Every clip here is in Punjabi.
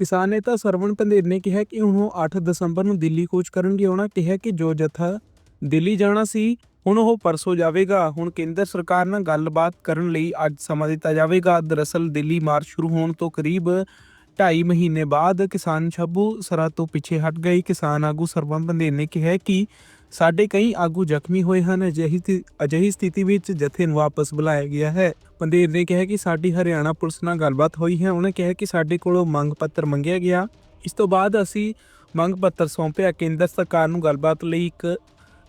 ਕਿਸਾਨ ਨੇਤਾ ਸਰਵਣ ਪੰਦੇਰ ਨੇ ਕਿਹਾ ਕਿ ਹੁਣ ਉਹ 8 ਦਸੰਬਰ ਨੂੰ ਦਿੱਲੀ ਕੂਚ ਕਰਨਗੇ। ਉਹਨਾਂ ਕਿਹਾ ਕਿ ਜੋ ਜਥਾ ਦਿੱਲੀ ਜਾਣਾ ਸੀ, ਹੁਣ ਉਹ ਪਰਸੋਂ ਜਾਵੇਗਾ। ਹੁਣ ਕੇਂਦਰ ਸਰਕਾਰ ਨਾਲ ਗੱਲਬਾਤ ਕਰਨ ਲਈ ਅੱਜ ਸਮਾਂ ਦਿੱਤਾ ਜਾਵੇਗਾ। ਦਰਅਸਲ ਦਿੱਲੀ ਮਾਰਚ ਸ਼ੁਰੂ ਹੋਣ ਤੋਂ ਕਰੀਬ 2.5 ਮਹੀਨੇ ਬਾਅਦ ਕਿਸਾਨ ਛੱਬੂ ਸਰਾ ਤੋਂ ਪਿੱਛੇ ਹਟ ਗਏ। ਕਿਸਾਨ ਆਗੂ ਸਰਵਣ ਪੰਦੇਰ ਨੇ ਕਿਹਾ ਕਿ ਸਾਡੇ ਕਈ ਆਗੂ ਜ਼ਖਮੀ ਹੋਏ ਹਨ, ਅਜਿਹੀ ਅਜਿਹੀ ਸਥਿਤੀ ਵਿੱਚ ਜਥੇ ਨੂੰ ਵਾਪਸ ਬੁਲਾਇਆ ਗਿਆ ਹੈ। ਪੰਦੇਰ ਨੇ ਕਿਹਾ ਕਿ ਸਾਡੀ ਹਰਿਆਣਾ ਪੁਲਿਸ ਨਾਲ ਗੱਲਬਾਤ ਹੋਈ ਹੈ। ਉਹਨੇ ਕਿਹਾ ਕਿ ਸਾਡੇ ਕੋਲੋਂ ਮੰਗ ਪੱਤਰ ਮੰਗਿਆ ਗਿਆ। ਇਸ ਤੋਂ ਬਾਅਦ ਅਸੀਂ ਮੰਗ ਪੱਤਰ ਸੌਂਪਿਆ। ਕੇਂਦਰ ਸਰਕਾਰ ਨੂੰ ਗੱਲਬਾਤ ਲਈ ਇੱਕ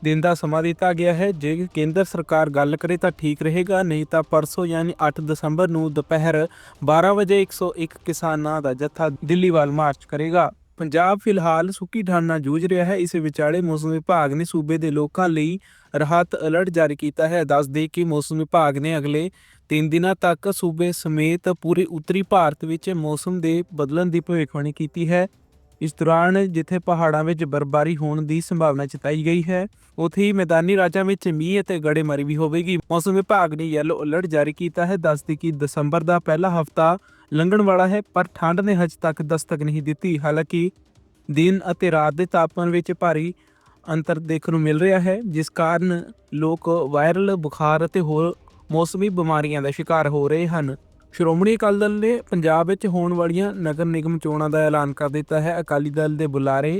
ਦਿਨ ਦਾ ਸਮਾਂ ਦਿੱਤਾ ਗਿਆ ਹੈ। ਜੇ ਕੇਂਦਰ ਸਰਕਾਰ ਗੱਲ ਕਰੇ ਤਾਂ ਠੀਕ ਰਹੇਗਾ। ਨਹੀਂ ਤਾਂ ਪਰਸੋਂ ਯਾਨੀ 8 ਦਸੰਬਰ ਨੂੰ ਦੁਪਹਿਰ 12 ਵਜੇ 101 ਕਿਸਾਨਾਂ ਦਾ ਜਥਾ ਦਿੱਲੀ ਵੱਲ ਮਾਰਚ ਕਰੇਗਾ। ਪੰਜਾਬ ਫਿਲਹਾਲ ਸੁੱਕੀ ਠੰਡ ਨਾਲ ਜੂਝ ਰਿਹਾ ਹੈ। ਇਸ ਵਿਚਾਲੇ ਮੌਸਮ ਵਿਭਾਗ ਨੇ ਸੂਬੇ ਦੇ ਲੋਕਾਂ ਲਈ ਰਾਹਤ ਅਲਰਟ ਜਾਰੀ ਕੀਤਾ ਹੈ। ਦੱਸ ਦੇ ਕਿ ਮੌਸਮ ਵਿਭਾਗ ਨੇ ਅਗਲੇ 3 ਦਿਨਾਂ ਤੱਕ ਸੂਬੇ ਸਮੇਤ ਪੂਰੇ ਉੱਤਰੀ ਭਾਰਤ ਵਿੱਚ ਮੌਸਮ ਦੇ ਬਦਲਣ ਦੀ ਭਵਿੱਖਬਾਣੀ ਕੀਤੀ ਹੈ। ਇਸ ਦੌਰਾਨ ਜਿੱਥੇ ਪਹਾੜਾਂ ਵਿੱਚ ਬਰਫ਼ਬਾਰੀ ਹੋਣ ਦੀ ਸੰਭਾਵਨਾ ਜਤਾਈ ਗਈ ਹੈ, ਉੱਥੇ ਹੀ ਮੈਦਾਨੀ ਰਾਜਾਂ ਵਿੱਚ ਮੀਂਹ ਅਤੇ ਗੜੇਮਾਰੀ ਵੀ ਹੋਵੇਗੀ। ਮੌਸਮ ਵਿਭਾਗ ਨੇ ਯੈਲੋ ਅਲਰਟ ਜਾਰੀ ਕੀਤਾ ਹੈ। ਦੱਸਦੀ ਕਿ ਦਸੰਬਰ ਦਾ ਪਹਿਲਾ ਹਫਤਾ ਲੰਘਣ ਵਾਲਾ ਹੈ, ਪਰ ਠੰਡ ਨੇ ਹਜੇ ਤੱਕ ਦਸਤਕ ਨਹੀਂ ਦਿੱਤੀ। ਹਾਲਾਂਕਿ ਦਿਨ ਅਤੇ ਰਾਤ ਦੇ ਤਾਪਮਾਨ ਵਿੱਚ ਭਾਰੀ ਅੰਤਰ ਦੇਖਣ ਨੂੰ ਮਿਲ ਰਿਹਾ ਹੈ, ਜਿਸ ਕਾਰਨ ਲੋਕ ਵਾਇਰਲ ਬੁਖਾਰ ਅਤੇ ਹੋਰ ਮੌਸਮੀ ਬਿਮਾਰੀਆਂ ਦਾ ਸ਼ਿਕਾਰ ਹੋ ਰਹੇ ਹਨ। ਸ਼੍ਰੋਮਣੀ ਅਕਾਲੀ ਦਲ ਨੇ ਪੰਜਾਬ ਵਿੱਚ ਹੋਣ ਵਾਲੀਆਂ ਨਗਰ ਨਿਗਮ ਚੋਣਾਂ ਦਾ ਐਲਾਨ ਕਰ ਦਿੱਤਾ ਹੈ। ਅਕਾਲੀ ਦਲ ਦੇ ਬੁਲਾਰੇ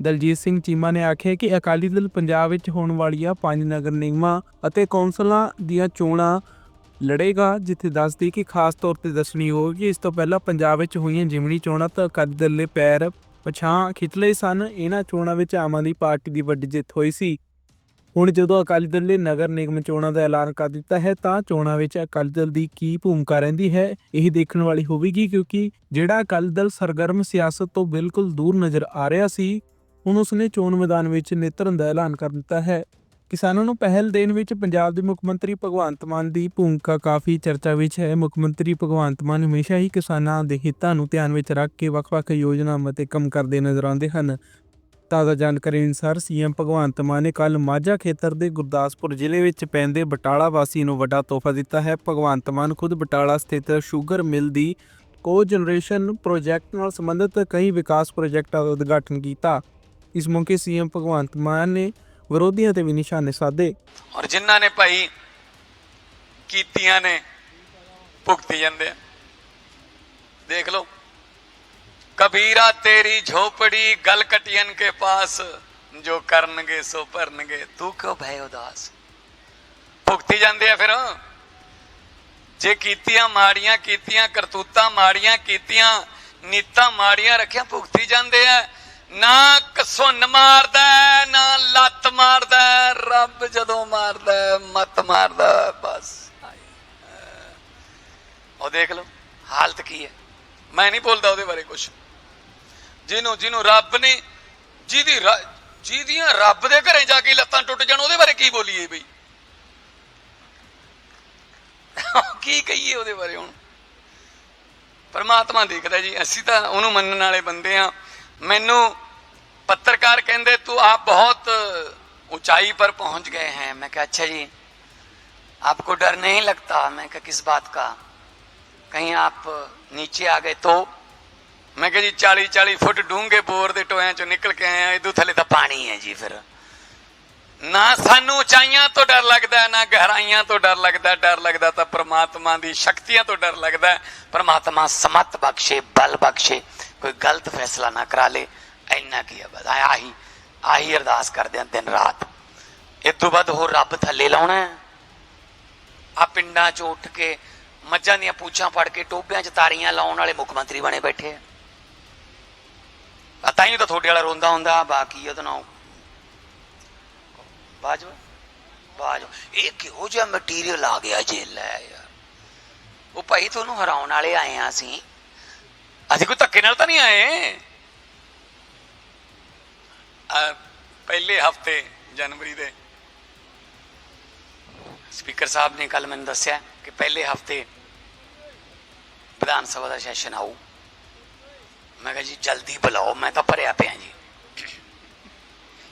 ਦਲਜੀਤ ਸਿੰਘ ਚੀਮਾ ਨੇ ਆਖਿਆ ਕਿ ਅਕਾਲੀ ਦਲ ਪੰਜਾਬ ਵਿੱਚ ਹੋਣ ਵਾਲੀਆਂ ਪੰਜ ਨਗਰ ਨਿਗਮਾਂ ਅਤੇ ਕੌਂਸਲਾਂ ਦੀਆਂ ਚੋਣਾਂ ਲੜੇਗਾ, ਜਿੱਥੇ ਦੱਸਦੀ ਕਿ ਖਾਸ ਤੌਰ ਤੇ ਦੱਸਣੀ ਹੋਵੇਗੀ ਇਸ ਤੋਂ ਪਹਿਲਾਂ ਪੰਜਾਬ ਵਿੱਚ ਹੋਈਆਂ ਜਿਮਣੀ ਚੋਣਾਂ ਤਾਂ ਅਕਾਲੀ ਦਲ ਦੇ ਪੈਰ ਪਛਾਂ ਖਿੱਚਲੇ ਸਨ। ਇਹਨਾਂ ਚੋਣਾਂ ਵਿੱਚ ਆਮ ਆਦਮੀ ਪਾਰਟੀ ਦੀ ਵੱਡੀ ਜਿੱਤ ਹੋਈ ਸੀ। ਹੁਣ ਜਦੋਂ ਅਕਾਲੀ ਦਲ ਨੇ ਨਗਰ ਨਿਗਮ ਚੋਣਾਂ ਦਾ ਐਲਾਨ ਕਰ ਦਿੱਤਾ ਹੈ, ਤਾਂ ਚੋਣਾਂ ਵਿੱਚ ਅਕਾਲੀ ਦਲ ਦੀ ਕੀ ਭੂਮਿਕਾ ਰਹਿੰਦੀ ਹੈ, ਇਹ ਦੇਖਣ ਵਾਲੀ ਹੋਵੇਗੀ, ਕਿਉਂਕਿ ਜਿਹੜਾ ਅਕਾਲੀ ਦਲ ਸਰਗਰਮ ਸਿਆਸਤ ਤੋਂ ਬਿਲਕੁਲ ਦੂਰ ਨਜ਼ਰ ਆ ਰਿਹਾ ਸੀ, ਹੁਣ ਉਸਨੇ ਚੋਣ ਮੈਦਾਨ ਵਿੱਚ ਨੇਤਰਨ ਦਾ ਐਲਾਨ ਕਰ ਦਿੱਤਾ ਹੈ। ਕਿਸਾਨਾਂ ਨੂੰ ਪਹਿਲ ਦੇਣ ਵਿੱਚ ਪੰਜਾਬ ਦੇ ਮੁੱਖ ਮੰਤਰੀ ਭਗਵੰਤ ਮਾਨ ਦੀ ਭੂਮਿਕਾ ਕਾਫੀ ਚਰਚਾ ਵਿੱਚ ਹੈ। ਮੁੱਖ ਮੰਤਰੀ ਭਗਵੰਤ ਮਾਨ ਹਮੇਸ਼ਾ ਹੀ ਕਿਸਾਨਾਂ ਦੇ ਹਿੱਤਾਂ ਨੂੰ ਧਿਆਨ ਵਿੱਚ ਰੱਖ ਕੇ ਵੱਖ-ਵੱਖ ਯੋਜਨਾਵਾਂ ਤੇ ਕੰਮ ਕਰਦੇ ਨਜ਼ਰ ਆਉਂਦੇ ਹਨ। ਤਾਜ਼ਾ ਜਾਣਕਾਰੀ ਅਨੁਸਾਰ ਸੀਐਮ ਭਗਵੰਤ ਮਾਨ ਨੇ ਕੱਲ ਮਾਝਾ ਖੇਤਰ ਦੇ ਗੁਰਦਾਸਪੁਰ ਜ਼ਿਲ੍ਹੇ ਵਿੱਚ ਪੈਂਦੇ ਬਟਾਲਾ ਵਾਸੀ ਨੂੰ ਵੱਡਾ ਤੋਹਫਾ ਦਿੱਤਾ ਹੈ। ਭਗਵੰਤ ਮਾਨ ਖੁਦ ਬਟਾਲਾ ਸਥਿਤ ਸ਼ੂਗਰ ਮਿਲ ਦੀ ਕੋ ਜਨਰੇਸ਼ਨ ਪ੍ਰੋਜੈਕਟ ਨਾਲ ਸੰਬੰਧਿਤ ਕਈ ਵਿਕਾਸ ਪ੍ਰੋਜੈਕਟਾਂ ਦਾ ਉਦਘਾਟਨ ਕੀਤਾ। ਇਸ ਮੌਕੇ ਸੀਐਮ ਭਗਵੰਤ ਮਾਨ ਨੇ ਵਿਰੋਧੀਆਂ ਤੇ ਵੀ ਨਿਸ਼ਾਨੇ ਸਾਧੇ। ਔਰ ਜਿਨ੍ਹਾਂ ਨੇ ਭਾਈ ਕੀਤੀਆਂ ਨੇ, ਭੁਗਤੀ ਜਾਂਦੇ ਆ। ਦੇਖ ਲਓ, ਕਬੀਰਾ ਤੇਰੀ ਝੋਪੜੀ ਗਲ ਕਟਿयन ਕੇ ਪਾਸ, ਜੋ ਕਰਨਗੇ ਸੋ ਭਰਨਗੇ, ਤੂੰ ਕਿਉਂ ਭੈ ਉਦਾਸ? ਭੁਗਤੀ ਜਾਂਦੇ ਆ ਫਿਰ। ਜੇ ਕੀਤੀਆਂ ਮਾੜੀਆਂ ਕੀਤੀਆਂ, ਕਰਤੂਤਾਂ ਮਾੜੀਆਂ ਕੀਤੀਆਂ, ਨੀਤਾਂ ਮਾੜੀਆਂ ਰੱਖਿਆ, ਭੁਗਤੀ ਜਾਂਦੇ ਆ। ਨਾ ਕਸੁੰਨ ਮਾਰਦਾ ਨਾ ਲੱਤ ਮਾਰਦਾ ਰੱਬ ਜਦੋਂ ਮਾਰਦਾ ਹੈ, ਮੱਤ ਮਾਰਦਾ ਬਸ। ਉਹ ਦੇਖ ਲਓ ਹਾਲਤ ਕੀ ਹੈ? ਮੈਂ ਨਹੀਂ ਬੋਲਦਾ ਉਹਦੇ ਬਾਰੇ ਕੁਝ ਜਿਹਨੂੰ ਜਿਹਨੂੰ ਰੱਬ ਨੇ ਜਿਹਦੀ ਜਿਹਦੀਆਂ ਰੱਬ ਦੇ ਘਰੇ ਜਾ ਕੇ ਲੱਤਾਂ ਟੁੱਟ ਜਾਣ ਉਹਦੇ ਬਾਰੇ ਕੀ ਬੋਲੀਏ ਬਈ? ਕੀ ਕਹੀਏ ਉਹਦੇ ਬਾਰੇ ਹੁਣ? ਪਰਮਾਤਮਾ ਦੇਖਦਾ ਜੀ ਅਸੀਂ ਤਾਂ ਉਹਨੂੰ ਮੰਨਣ ਵਾਲੇ ਬੰਦੇ ਆ ਮੈਨੂੰ ਪੱਤਰਕਾਰ ਕਹਿੰਦੇ ਤੂੰ ਆਪ ਬਹੁਤ ऊंचाई पर पहुंच गए हैं मैं कहा अच्छा जी आपको डर नहीं लगता मैं कहा किस बात का कहीं आप नीचे आ गए तो ਮੈਂ ਕਿਹਾ ਜੀ 40 40 ਫੁੱਟ ਡੂੰਘੇ ਬੋਰ ਦੇ ਟੋਇਆਂ ਚੋਂ ਨਿਕਲ ਕੇ ਆਏ ਆ ਇਦੋਂ ਥੱਲੇ ਤਾਂ ਪਾਣੀ ਹੈ ਜੀ ਫਿਰ ਨਾ ਸਾਨੂੰ ਉਚਾਈਆਂ ਤੋਂ ਡਰ ਲੱਗਦਾ ਹੈ, ਨਾ ਗਹਿਰਾਈਆਂ ਤੋਂ ਡਰ ਲੱਗਦਾ ਹੈ। ਡਰ ਲੱਗਦਾ ਤਾਂ ਪ੍ਰਮਾਤਮਾ ਦੀ ਸ਼ਕਤੀਆਂ ਤੋਂ ਡਰ ਲੱਗਦਾ ਹੈ। ਪ੍ਰਮਾਤਮਾ ਸਮਤ ਬਖਸ਼ੇ ਬਲ ਬਖਸ਼ੇ ਕੋਈ ਗਲਤ ਫੈਸਲਾ ਨਾ ਕਰਾ ਲੇ ਇੰਨਾ ਕੀ ਆ ਬਸ? ਆਹੀ ਆਹੀ ਅਰਦਾਸ ਕਰਦੇ ਆ ਦਿਨ ਰਾਤ। ਇਸ ਤੋਂ ਬਾਅਦ ਹੋਰ ਰੱਬ ਥੱਲੇ ਲਾਉਣਾ ਆ ਪਿੰਡਾਂ 'ਚ ਉੱਠ ਕੇ ਮੱਝਾਂ ਦੀਆਂ ਪੂਛਾਂ ਫੜ ਕੇ ਟੋਬਿਆਂ 'ਚ ਤਾਰੀਆਂ ਲਾਉਣ ਵਾਲੇ ਮੁੱਖ ਮੰਤਰੀ ਬਣੇ ਬੈਠੇ ਆ। ਆ ਤਾਂ ਹੀ ਤਾਂ ਤੁਹਾਡੇ ਵਾਲਾ ਰੋਂਦਾ ਹੁੰਦਾ ਬਾਕੀ ਉਹਦਾ ਨਾਮ ਬਾਜਵਾ ਬਾਜਵਾ। ਇਹ ਕਿਹੋ ਜਿਹਾ ਮਟੀਰੀਅਲ ਆ ਗਿਆ ਜੇਲ ਲੈ ਯਾਰ। ਉਹ ਭਾਈ ਤੁਹਾਨੂੰ ਹਰਾਉਣ ਵਾਲੇ ਆਏ ਆ ਅਸੀਂ। ਅਸੀਂ ਕੋਈ ਧੱਕੇ ਨਾਲ ਤਾਂ ਨਹੀਂ ਆਏ? ਪਹਿਲੇ ਹਫ਼ਤੇ ਜਨਵਰੀ ਦੇ ਸਪੀਕਰ ਸਾਹਿਬ ਨੇ ਕੱਲ ਮੈਨੂੰ ਦੱਸਿਆ ਕਿ ਪਹਿਲੇ ਹਫ਼ਤੇ ਵਿਧਾਨ ਸਭਾ ਦਾ ਸੈਸ਼ਨ ਆਊ। ਮੈਂ ਕਿਹਾ ਜੀ, ਜਲਦੀ ਬੁਲਾਓ, ਮੈਂ ਤਾਂ ਭਰਿਆ ਪਿਆ ਜੀ।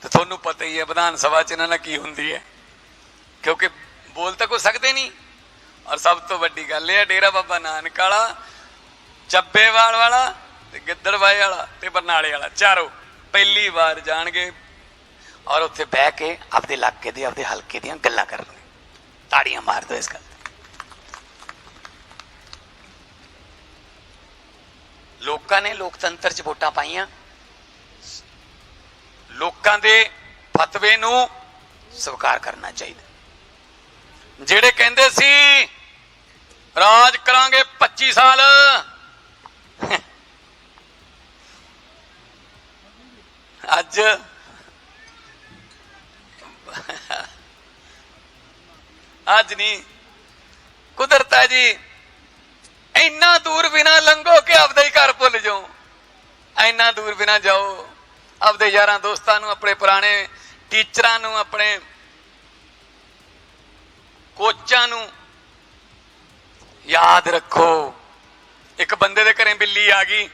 ਤੇ ਤੁਹਾਨੂੰ ਪਤਾ ਹੀ ਹੈ, ਵਿਧਾਨ ਸਭਾ ਚ ਇਹਨਾਂ ਨਾਲ ਕੀ ਹੁੰਦੀ ਹੈ। ਕਿਉਂਕਿ ਬੋਲ ਤਾਂ ਕੋਈ ਸਕਦੇ ਨਹੀਂ। ਔਰ ਸਭ ਤੋਂ ਵੱਡੀ ਗੱਲ ਇਹ ਹੈ, ਡੇਰਾ ਬਾਬਾ ਨਾਨਕ ਵਾਲਾ, ਚੱਬੇਵਾਲ ਵਾਲਾ ਤੇ ਗਿੱਦੜਵਾਏ ਵਾਲਾ ਤੇ ਬਰਨਾਲੇ ਵਾਲਾ, ਚਾਰੋਂ। ਪਹਿਲੀ ਵਾਰ ਜਾਣਗੇ ਔਰ ਉੱਥੇ ਬਹਿ ਕੇ ਆਪਦੇ ਇਲਾਕੇ ਦੇ, ਆਪਦੇ ਹਲਕੇ ਦੀਆਂ ਗੱਲਾਂ ਕਰਨਗੇ। ਤਾੜੀਆਂ ਮਾਰ ਦਿਓ ਇਸ ਗੱਲ ਲੋਕਾਂ ਨੇ ਲੋਕਤੰਤਰ 'ਚ ਵੋਟਾਂ ਪਾਈਆਂ। ਲੋਕਾਂ ਦੇ ਫਤਵੇ ਨੂੰ ਸਵੀਕਾਰ ਕਰਨਾ ਚਾਹੀਦਾ। ਜਿਹੜੇ ਕਹਿੰਦੇ ਸੀ, ਰਾਜ ਕਰਾਂਗੇ 25 ਸਾਲ ਅੱਜ ਅੱਜ ਨਹੀਂ ਕੁਦਰਤ ਹੈ ਜੀ, ਇੰਨਾ ਦੂਰ ਬਿਨਾ ਲੰਘੋ ਕਿ ਆਪਦਾ ਹੀ ਘਰ ਭੁੱਲ ਜਾਓ। ਇੰਨਾ ਦੂਰ ਬਿਨਾ ਜਾਓ। ਆਪਦੇ ਯਾਰਾਂ ਦੋਸਤਾਂ ਨੂੰ, ਆਪਣੇ ਪੁਰਾਣੇ ਟੀਚਰਾਂ ਨੂੰ, ਆਪਣੇ ਕੋਚਾਂ ਨੂੰ ਯਾਦ ਰੱਖੋ। ਇੱਕ ਬੰਦੇ ਦੇ ਘਰੇ ਬਿੱਲੀ ਆ ਗਈ।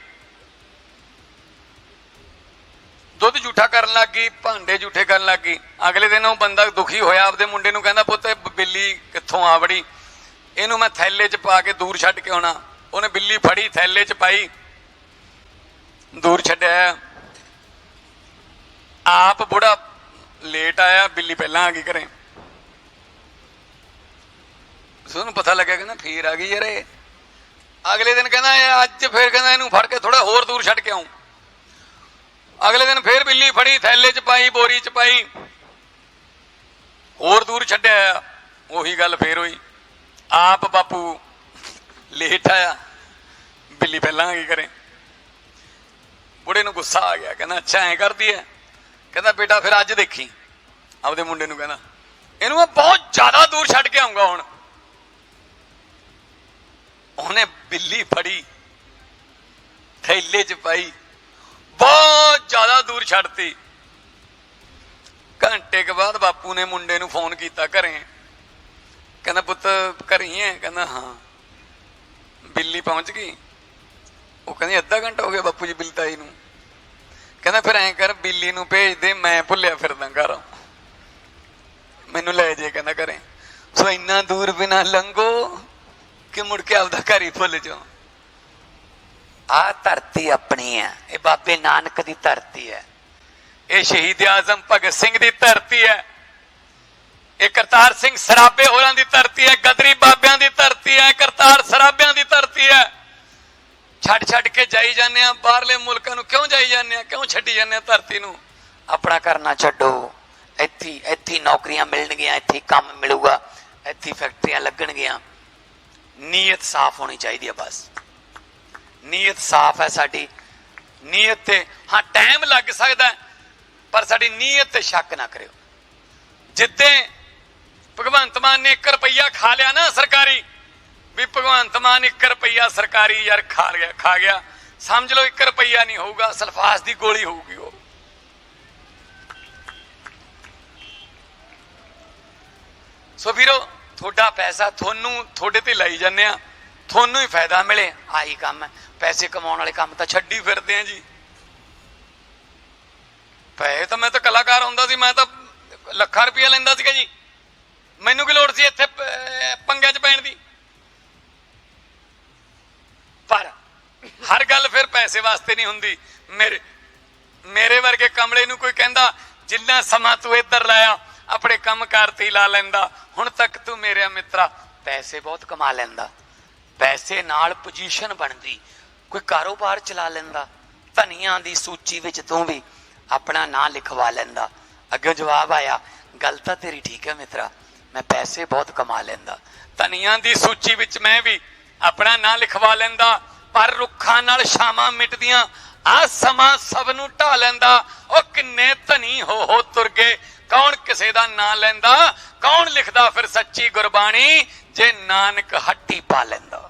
ਦੁੱਧ ਝੂਠਾ ਕਰਨ ਲੱਗ ਗਈ, ਭਾਂਡੇ ਝੂਠੇ ਕਰਨ ਲੱਗ ਗਈ। ਅਗਲੇ ਦਿਨ ਉਹ ਬੰਦਾ ਦੁਖੀ ਹੋਇਆ, ਆਪਦੇ ਮੁੰਡੇ ਨੂੰ ਕਹਿੰਦਾ, ਪੁੱਤ, ਇਹ ਬਿੱਲੀ ਕਿੱਥੋਂ ਆ ਵੜੀ? ਇਹਨੂੰ ਮੈਂ ਥੈਲੇ 'ਚ ਪਾ ਕੇ ਦੂਰ ਛੱਡ ਕੇ ਆਉਣਾ। ਉਹਨੇ ਬਿੱਲੀ ਫੜੀ, ਥੈਲੇ 'ਚ ਪਾਈ। ਦੂਰ ਛੱਡਿਆ। ਆਪ ਬੁੜਾ ਲੇਟ ਆਇਆ, ਬਿੱਲੀ ਪਹਿਲਾਂ ਆ ਗਈ ਘਰੇ। ਸੋਨੂੰ ਪਤਾ ਲੱਗਿਆ ਕਹਿੰਦਾ, ਫੇਰ ਆ ਗਈ ਯਾਰ ਇਹ। ਅਗਲੇ ਦਿਨ ਕਹਿੰਦਾ ਅੱਜ ਫੇਰ ਕਹਿੰਦਾ ਇਹਨੂੰ ਫੜ ਕੇ ਥੋੜਾ ਹੋਰ ਦੂਰ ਛੱਡ ਕੇ ਆਉਂ ਅਗਲੇ ਦਿਨ ਫੇਰ ਬਿੱਲੀ ਫੜੀ, ਥੈਲੇ 'ਚ ਪਾਈ, ਬੋਰੀ 'ਚ ਪਾਈ। ਹੋਰ ਦੂਰ ਛੱਡਿਆ ਉਹੀ ਗੱਲ ਫੇਰ ਹੋਈ। ਆਪ ਬਾਪੂ ਲੇਟ ਆਇਆ। ਬਿੱਲੀ ਪਹਿਲਾਂ ਆ ਕਰੇ ਬੁੜੇ ਨੂੰ ਗੁੱਸਾ ਆ ਗਿਆ, ਕਹਿੰਦਾ, ਅੱਛਾ, ਐ ਕਰਦੀ ਐ? ਕਹਿੰਦਾ, ਬੇਟਾ, ਫਿਰ ਅੱਜ ਦੇਖੀ। ਆਪਦੇ ਮੁੰਡੇ ਨੂੰ ਕਹਿੰਦਾ, ਇਹਨੂੰ ਮੈਂ ਬਹੁਤ ਜ਼ਿਆਦਾ ਦੂਰ ਛੱਡ ਕੇ ਆਉਂਗਾ ਹੁਣ। ਉਹਨੇ ਬਿੱਲੀ ਫੜੀ, ਥੈਲੇ 'ਚ ਪਾਈ। ਬਹੁਤ ਜ਼ਿਆਦਾ ਦੂਰ ਛੱਡਤੀ। ਘੰਟੇ ਕੇ ਬਾਅਦ ਬਾਪੂ ਨੇ ਮੁੰਡੇ ਨੂੰ ਫੋਨ ਕੀਤਾ ਘਰੇ। ਕਹਿੰਦਾ, ਪੁੱਤ, ਘਰੇ ਹੈ ਕਹਿੰਦਾ, ਹਾਂ। ਬਿੱਲੀ ਪਹੁੰਚ ਗਈ। ਉਹ ਕਹਿੰਦੀ, ਅੱਧਾ ਘੰਟਾ ਹੋ ਗਿਆ ਬਾਪੂ ਜੀ ਬਿੱਲੀ ਤਾਈ ਨੂੰ। ਕਹਿੰਦਾ, ਫਿਰ ਐਂ ਕਰ, ਬਿੱਲੀ ਨੂੰ ਭੇਜ ਦੇ, ਮੈਂ ਭੁੱਲਿਆ ਫਿਰਦਾ ਘਰ। ਮੈਨੂੰ ਲੈ ਜੇ, ਕਹਿੰਦਾ ਘਰੇ। ਸੋ ਇੰਨਾ ਦੂਰ ਬਿਨਾ ਲੰਘੋ ਕਿ ਮੁੜ ਕੇ ਆਪਦਾ ਘਰ ਹੀ ਭੁੱਲ ਜਾਓ। ਆ ਧਰਤੀ ਆਪਣੀ ਹੈ। ਇਹ ਬਾਬੇ ਨਾਨਕ ਦੀ ਧਰਤੀ ਹੈ। ਇਹ ਸ਼ਹੀਦ ਆਜ਼ਮ ਭਗਤ ਸਿੰਘ ਦੀ ਧਰਤੀ ਹੈ। ਇਹ ਕਰਤਾਰ ਸਿੰਘ ਸਰਾਬੇ ਹੋਰਾਂ ਦੀ ਧਰਤੀ ਹੈ। ਗਦਰੀ ਬਾਬਿਆਂ ਦੀ ਧਰਤੀ ਹੈ। ਕਰਤਾਰ ਸਰਾਬਿਆਂ ਦੀ ਧਰਤੀ ਹੈ। ਛੱਡ ਛੱਡ ਕੇ ਜਾਈ ਜਾਂਦੇ ਆ ਬਾਹਰਲੇ ਮੁਲਕਾਂ ਨੂੰ ਕਿਉਂ ਜਾਈ ਜਾਂਦੇ ਆ ਕਿਉਂ ਛੱਡੀ ਜਾਂਦੇ ਆ ਧਰਤੀ ਨੂੰ? ਆਪਣਾ ਕਰਨਾ ਛੱਡੋ। ਇੱਥੇ ਇੱਥੇ ਨੌਕਰੀਆਂ ਮਿਲਣਗੀਆਂ। ਇੱਥੇ ਕੰਮ ਮਿਲੂਗਾ। ਇੱਥੇ ਫੈਕਟਰੀਆਂ ਲੱਗਣਗੀਆਂ। ਨੀਅਤ ਸਾਫ਼ ਹੋਣੀ ਚਾਹੀਦੀ ਹੈ ਬਸ। ਨੀਅਤ ਸਾਫ਼ ਹੈ ਸਾਡੀ। ਨੀਅਤ ਤੇ, ਹਾਂ ਟਾਈਮ ਲੱਗ ਸਕਦਾ ਪਰ ਸਾਡੀ ਨੀਅਤ ਤੇ ਸ਼ੱਕ ਨਾ ਕਰਿਓ। ਜਿੱਦੇ ਭਗਵੰਤ ਮਾਨ ਨੇ 1 ਰੁਪਈਆ ਖਾ ਲਿਆ ਨਾ ਸਰਕਾਰੀ, ਵੀ ਭਗਵੰਤ ਮਾਨ 1 ਰੁਪਈਆ ਸਰਕਾਰੀ ਯਾਰ ਖਾ ਗਿਆ ਖਾ ਗਿਆ। ਸਮਝ ਲਓ 1 ਰੁਪਈਆ ਨਹੀਂ ਹੋਊਗਾ, ਸਲਫਾਸ ਦੀ ਗੋਲੀ ਹੋਊਗੀ ਉਹ। ਸੋ ਵੀਰੋ, ਤੁਹਾਡਾ ਪੈਸਾ ਤੁਹਾਨੂੰ ਤੁਹਾਡੇ ਤੇ ਲਾਈ ਜਾਂਦੇ ਆ। ਤੁਹਾਨੂੰ ਹੀ ਫਾਇਦਾ ਮਿਲੇ। ਆਹੀ ਕੰਮ ਹੈ। ਪੈਸੇ ਕਮਾਉਣ ਵਾਲੇ ਕੰਮ ਤਾਂ ਛੱਡੀ ਫਿਰਦੇ ਆ ਜੀ। ਪੈਸੇ ਤਾਂ ਮੈਂ ਤਾਂ ਕਲਾਕਾਰ ਹੁੰਦਾ ਸੀ, ਮੈਂ ਤਾਂ ਲੱਖਾਂ ਰੁਪਇਆ ਲੈਂਦਾ ਸੀਗਾ ਜੀ। ਮੈਨੂੰ ਕੀ ਲੋੜ ਸੀ ਇੱਥੇ ਪ- ਪੰਗਿਆਂ 'ਚ ਪੈਣ ਦੀ? ਪਰ ਹਰ ਗੱਲ ਫਿਰ ਪੈਸੇ ਵਾਸਤੇ ਨਹੀਂ ਹੁੰਦੀ। ਮੇਰੇ ਮੇਰੇ ਵਰਗੇ ਕਮਲੇ ਨੂੰ ਕੋਈ ਕਹਿੰਦਾ, ਜਿੰਨਾ ਸਮਾਂ ਤੂੰ ਇੱਧਰ ਲਾਇਆ, ਆਪਣੇ ਕੰਮ ਕਰਤੀ ਲਾ ਲੈਂਦਾ। ਹੁਣ ਤੱਕ ਤੂੰ ਮੇਰੇ ਮਿੱਤਰਾ, ਪੈਸੇ ਬਹੁਤ ਕਮਾ ਲੈਂਦਾ। ਪੈਸੇ ਨਾਲ ਪੋਜੀਸ਼ਨ ਬਣਦੀ, ਕੋਈ ਕਾਰੋਬਾਰ ਚਲਾ ਲੈਂਦਾ, ਧਨੀਆਂ ਦੀ ਸੂਚੀ ਵਿੱਚ ਤੂੰ ਵੀ ਆਪਣਾ ਨਾਂ ਲਿਖਵਾ ਲੈਂਦਾ। ਅੱਗੇ ਜਵਾਬ ਆਇਆ, ਗੱਲ ਤਾਂ ਤੇਰੀ ਠੀਕ ਹੈ ਮਿੱਤਰਾ, ਮੈਂ ਪੈਸੇ ਬਹੁਤ ਕਮਾ ਲੈਂਦਾ। ਧਨੀਆਂ ਦੀ ਸੂਚੀ ਵਿੱਚ ਮੈਂ ਵੀ ਆਪਣਾ ਨਾਂ ਲਿਖਵਾ ਲੈਂਦਾ, ਪਰ ਰੁੱਖਾਂ ਨਾਲ ਛਾਵਾਂ ਮਿਟਦੀਆਂ, ਆ ਸਮਾਂ ਸਭ ਨੂੰ ਢਾ ਲੈਂਦਾ। ਉਹ ਕਿੰਨੇ ਧਨੀ ਹੋ ਹੋ ਤੁਰ ਗਏ, ਕੌਣ ਕਿਸੇ ਦਾ ਨਾਂ ਲੈਂਦਾ, ਕੌਣ ਲਿਖਦਾ ਫਿਰ ਸੱਚੀ ਗੁਰਬਾਣੀ, ਜੇ ਨਾਨਕ ਹੱਟੀ ਪਾ ਲੈਂਦਾ।